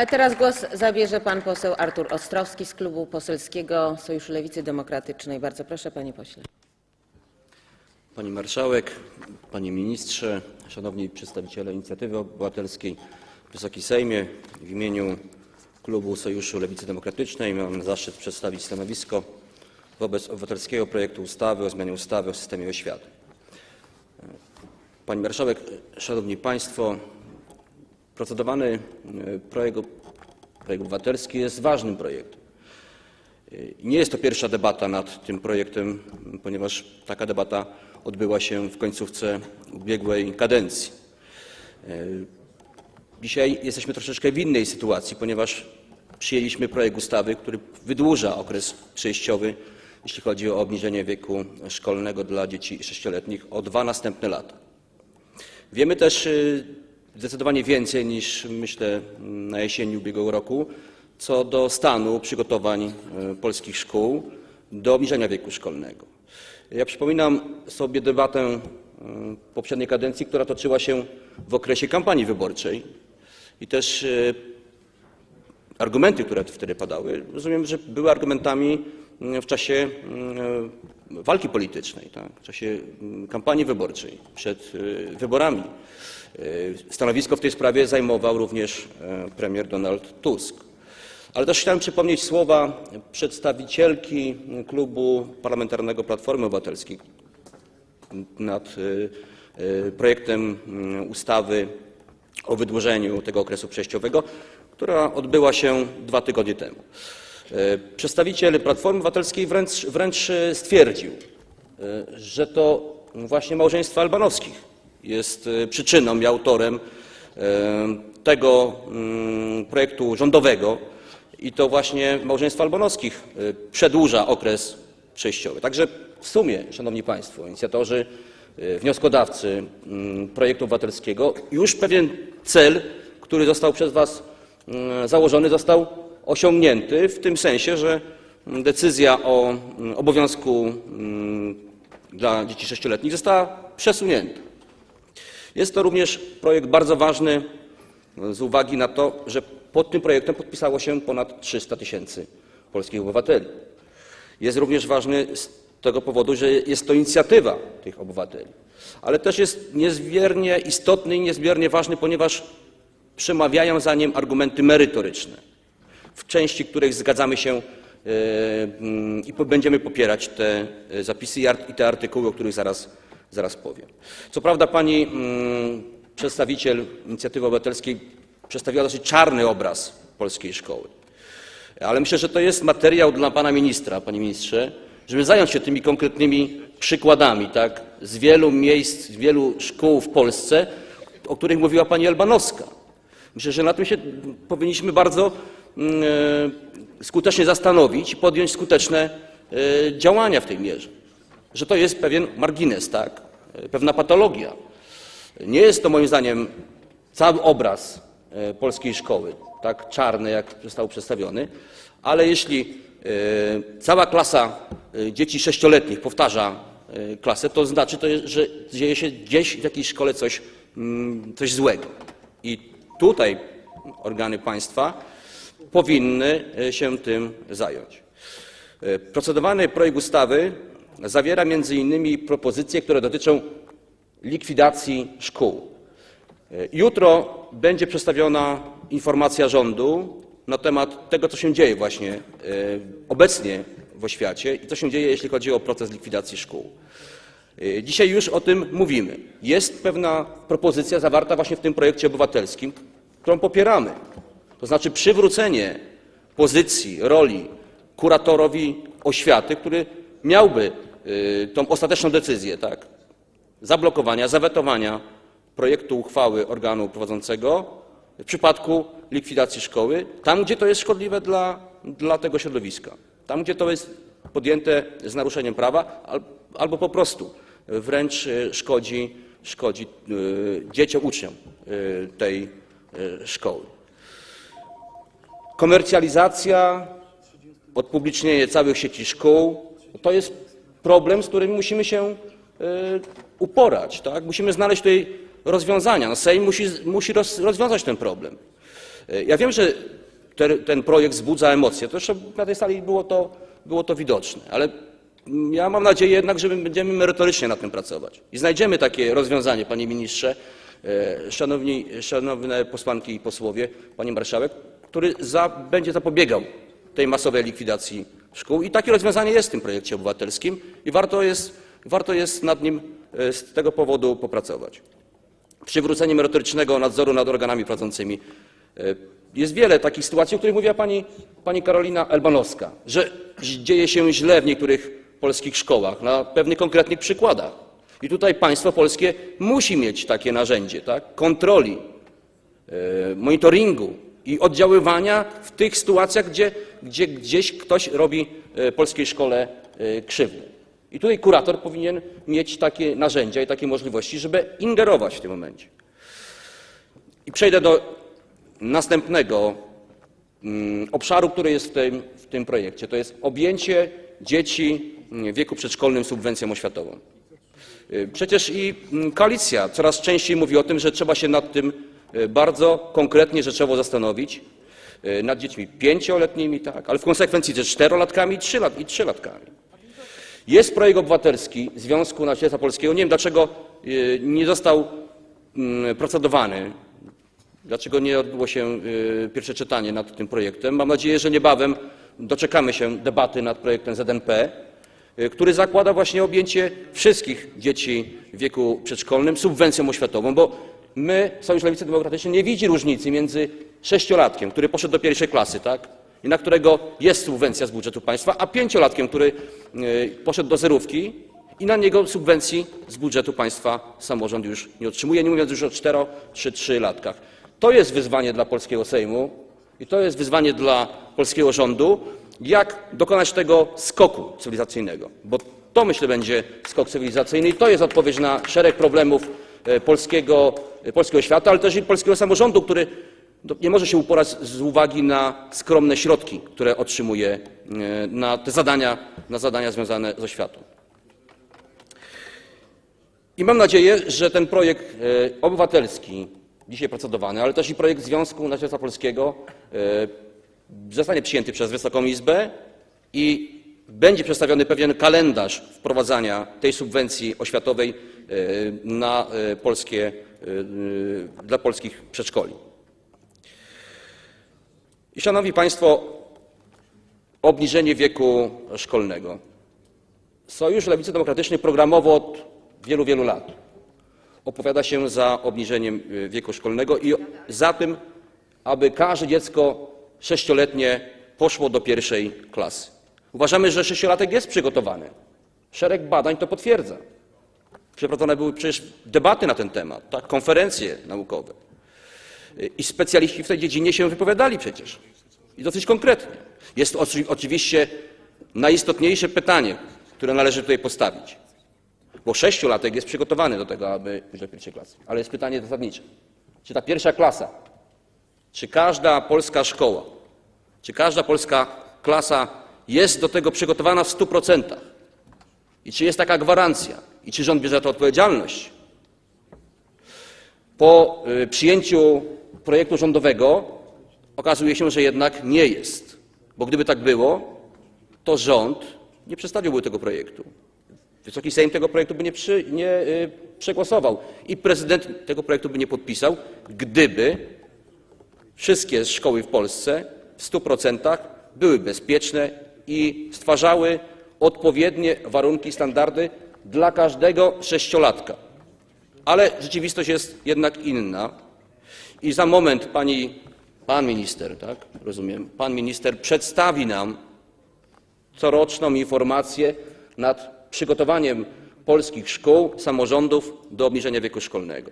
A teraz głos zabierze pan poseł Artur Ostrowski z Klubu Poselskiego Sojuszu Lewicy Demokratycznej. Bardzo proszę, panie pośle. Pani Marszałek, Panie Ministrze, Szanowni Przedstawiciele Inicjatywy Obywatelskiej, Wysoki Sejmie, w imieniu Klubu Sojuszu Lewicy Demokratycznej mam zaszczyt przedstawić stanowisko wobec obywatelskiego projektu ustawy o zmianie ustawy o systemie oświaty. Pani Marszałek, Szanowni Państwo, procedowany e, projekt, projekt obywatelski jest ważnym projektem. Nie jest to pierwsza debata nad tym projektem, ponieważ taka debata odbyła się w końcówce ubiegłej kadencji. E, Dzisiaj jesteśmy troszeczkę w innej sytuacji, ponieważ przyjęliśmy projekt ustawy, który wydłuża okres przejściowy, jeśli chodzi o obniżenie wieku szkolnego dla dzieci sześcioletnich o dwa następne lata. Wiemy też zdecydowanie więcej niż myślę na jesieni ubiegłego roku co do stanu przygotowań y, polskich szkół do obniżenia wieku szkolnego. Ja przypominam sobie debatę y, poprzedniej kadencji, która toczyła się w okresie kampanii wyborczej i też y, argumenty, które wtedy padały, rozumiem, że były argumentami w czasie walki politycznej, tak? w czasie mm, kampanii wyborczej, przed y, wyborami. Y, Stanowisko w tej sprawie zajmował również e, premier Donald Tusk. Ale też chciałem przypomnieć słowa przedstawicielki Klubu Parlamentarnego Platformy Obywatelskiej nad y, projektem mm, ustawy o wydłużeniu tego okresu przejściowego, która odbyła się dwa tygodnie temu. E, Przedstawiciel Platformy Obywatelskiej wręcz, e, stwierdził, e, że to właśnie małżeństwo Albanowskich jest przyczyną i autorem tego mm, projektu rządowego i to właśnie małżeństwo Albanowskich przedłuża okres przejściowy. Także w sumie, Szanowni Państwo, inicjatorzy, wnioskodawcy mm, projektu obywatelskiego, już pewien cel, który został przez Was mm, założony, został osiągnięty w tym sensie, że decyzja o mm, obowiązku mm, dla dzieci sześcioletnich została przesunięta. Jest to również projekt bardzo ważny z uwagi na to, że pod tym projektem podpisało się ponad 300 tysięcy polskich obywateli. Jest również ważny z tego powodu, że jest to inicjatywa tych obywateli, ale też jest niezmiernie istotny i niezmiernie ważny, ponieważ przemawiają za nim argumenty merytoryczne, w części których zgadzamy się e, i będziemy popierać te e, zapisy i te artykuły, o których zaraz, zaraz powiem. Co prawda pani mm, przedstawiciel inicjatywy obywatelskiej przedstawiła dosyć czarny obraz polskiej szkoły. Ale myślę, że to jest materiał dla pana ministra, panie ministrze, żeby zająć się tymi konkretnymi przykładami, tak, z wielu miejsc, z wielu szkół w Polsce, o których mówiła pani Albanowska. Myślę, że na tym się powinniśmy bardzo skutecznie zastanowić i podjąć skuteczne e, działania w tej mierze. Że to jest pewien margines, tak, e, pewna patologia. Nie jest to moim zdaniem cały obraz polskiej szkoły, tak czarny, jak został przedstawiony, ale jeśli cała klasa dzieci sześcioletnich powtarza klasę, to znaczy to, że dzieje się gdzieś w jakiejś szkole coś, mm, coś złego. I tutaj organy państwa powinny e, się tym zająć. E, Procedowany projekt ustawy zawiera między innymi propozycje, które dotyczą likwidacji szkół. E, Jutro będzie przedstawiona informacja rządu na temat tego, co się dzieje właśnie obecnie w oświacie i co się dzieje, jeśli chodzi o proces likwidacji szkół. Dzisiaj już o tym mówimy. Jest pewna propozycja zawarta właśnie w tym projekcie obywatelskim, którą popieramy. To znaczy przywrócenie pozycji, roli kuratorowi oświaty, który miałby y, tą ostateczną decyzję, tak, zablokowania, zawetowania projektu uchwały organu prowadzącego w przypadku likwidacji szkoły, tam gdzie to jest szkodliwe dla, dla tego środowiska, tam gdzie to jest podjęte z naruszeniem prawa al, albo po prostu wręcz y, szkodzi, szkodzi y, dzieciom, uczniom tej szkoły. Komercjalizacja, odpublicznienie całych sieci szkół to jest problem, z którym musimy się y, uporać. Tak? Musimy znaleźć tutaj rozwiązania. No Sejm musi, musi roz, rozwiązać ten problem. E, Ja wiem, że ten, projekt wzbudza emocje. Zresztą na tej sali było to, było to widoczne, ale ja mam nadzieję jednak, że my będziemy merytorycznie nad tym pracować i znajdziemy takie rozwiązanie, panie ministrze, e, szanowni, szanowne posłanki i posłowie, pani marszałek, który za, będzie zapobiegał tej masowej likwidacji szkół. I takie rozwiązanie jest w tym projekcie obywatelskim i warto jest, warto jest nad nim e, z tego powodu popracować przywrócenie merytorycznego nadzoru nad organami prowadzącymi. E, Jest wiele takich sytuacji, o których mówiła pani, pani Karolina Elbanowska, że dzieje się źle w niektórych polskich szkołach na pewnych konkretnych przykładach. I tutaj państwo polskie musi mieć takie narzędzie tak? kontroli, e, monitoringu i oddziaływania w tych sytuacjach, gdzie, gdzie gdzieś ktoś robi e, polskiej szkole e, krzywdę. I tutaj kurator powinien mieć takie narzędzia i takie możliwości, żeby ingerować w tym momencie. I przejdę do następnego mm, obszaru, który jest w tym, w tym projekcie. To jest objęcie dzieci mm, w wieku przedszkolnym subwencją oświatową. Y, Przecież i mm, koalicja coraz częściej mówi o tym, że trzeba się nad tym bardzo konkretnie, rzeczowo zastanowić. y, Nad dziećmi pięcioletnimi, tak, ale w konsekwencji ze czterolatkami i trzylat- i trzylatkami. Jest projekt obywatelski Związku Nauczycielstwa Polskiego. Nie wiem, dlaczego y, nie został mm, procedowany, dlaczego nie odbyło się pierwsze czytanie nad tym projektem. Mam nadzieję, że niebawem doczekamy się debaty nad projektem ZNP, który zakłada właśnie objęcie wszystkich dzieci w wieku przedszkolnym subwencją oświatową, bo my, Sojusz Lewicy Demokratycznej, nie widzi różnicy między sześciolatkiem, który poszedł do pierwszej klasy, tak? i na którego jest subwencja z budżetu państwa, a pięciolatkiem, który y, poszedł do zerówki i na niego subwencji z budżetu państwa samorząd już nie otrzymuje, nie mówiąc już o cztero czy trzylatkach. To jest wyzwanie dla polskiego Sejmu i to jest wyzwanie dla polskiego rządu, jak dokonać tego skoku cywilizacyjnego, bo to myślę będzie skok cywilizacyjny i to jest odpowiedź na szereg problemów polskiego, e, polskiego świata, ale też i polskiego samorządu, który nie może się uporać z uwagi na skromne środki, które otrzymuje e, na te zadania, na zadania związane z oświatą. I mam nadzieję, że ten projekt e, obywatelski, dzisiaj procedowany, ale też i projekt Związku Nauczycielstwa Polskiego e, zostanie przyjęty przez Wysoką Izbę i będzie przedstawiony pewien kalendarz wprowadzania tej subwencji oświatowej e, na e, polskie, e, dla polskich przedszkoli. I szanowni państwo, obniżenie wieku szkolnego. Sojusz Lewicy Demokratycznej programowo od wielu, wielu lat opowiada się za obniżeniem y, wieku szkolnego i za tym, aby każde dziecko sześcioletnie poszło do pierwszej klasy. Uważamy, że sześciolatek jest przygotowany. Szereg badań to potwierdza. Przeprowadzone były przecież debaty na ten temat, tak, konferencje naukowe. I specjaliści w tej dziedzinie się wypowiadali przecież. I dosyć konkretnie. Jest to oczy- oczywiście najistotniejsze pytanie, które należy tutaj postawić. Bo sześciolatek jest przygotowany do tego, aby iść do pierwszej klasy. Ale jest pytanie zasadnicze. Czy ta pierwsza klasa, czy każda polska szkoła, czy każda polska klasa jest do tego przygotowana w 100%? I czy jest taka gwarancja? I czy rząd bierze za to odpowiedzialność? Po y, przyjęciu projektu rządowego okazuje się, że jednak nie jest. Bo gdyby tak było, to rząd nie przedstawiłby tego projektu. Wysoki Sejm tego projektu by nie, przy, nie y, przegłosował i prezydent tego projektu by nie podpisał, gdyby wszystkie szkoły w Polsce w 100% były bezpieczne i stwarzały odpowiednie warunki, standardy dla każdego sześciolatka. Ale rzeczywistość jest jednak inna. I za moment pani, pan minister, tak, rozumiem, pan minister przedstawi nam coroczną informację nad przygotowaniem polskich szkół, samorządów do obniżenia wieku szkolnego.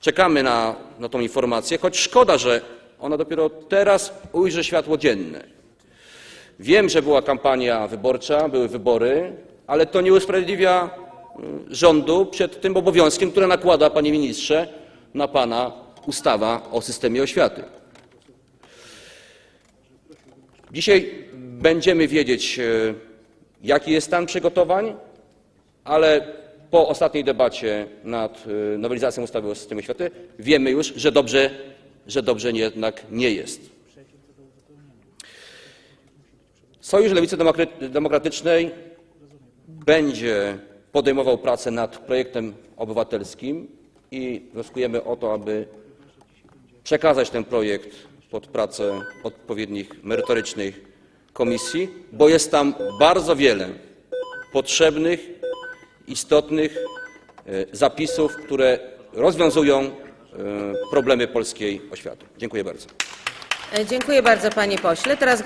Czekamy na, na tą informację, choć szkoda, że ona dopiero teraz ujrzy światło dzienne. Wiem, że była kampania wyborcza, były wybory, ale to nie usprawiedliwia y, rządu przed tym obowiązkiem, który nakłada, panie ministrze, na pana ustawa o systemie oświaty. Dzisiaj będziemy wiedzieć, e, jaki jest stan przygotowań, ale po ostatniej debacie nad e, nowelizacją ustawy o systemie oświaty wiemy już, że dobrze że dobrze jednak nie jest. Sojusz Lewicy Demokraty- Demokratycznej będzie podejmował pracę nad projektem obywatelskim i wnioskujemy o to, aby przekazać ten projekt pod pracę odpowiednich merytorycznych komisji, bo jest tam bardzo wiele potrzebnych, istotnych e, zapisów, które rozwiązują e, problemy polskiej oświaty. Dziękuję bardzo. E, Dziękuję bardzo, panie pośle. Teraz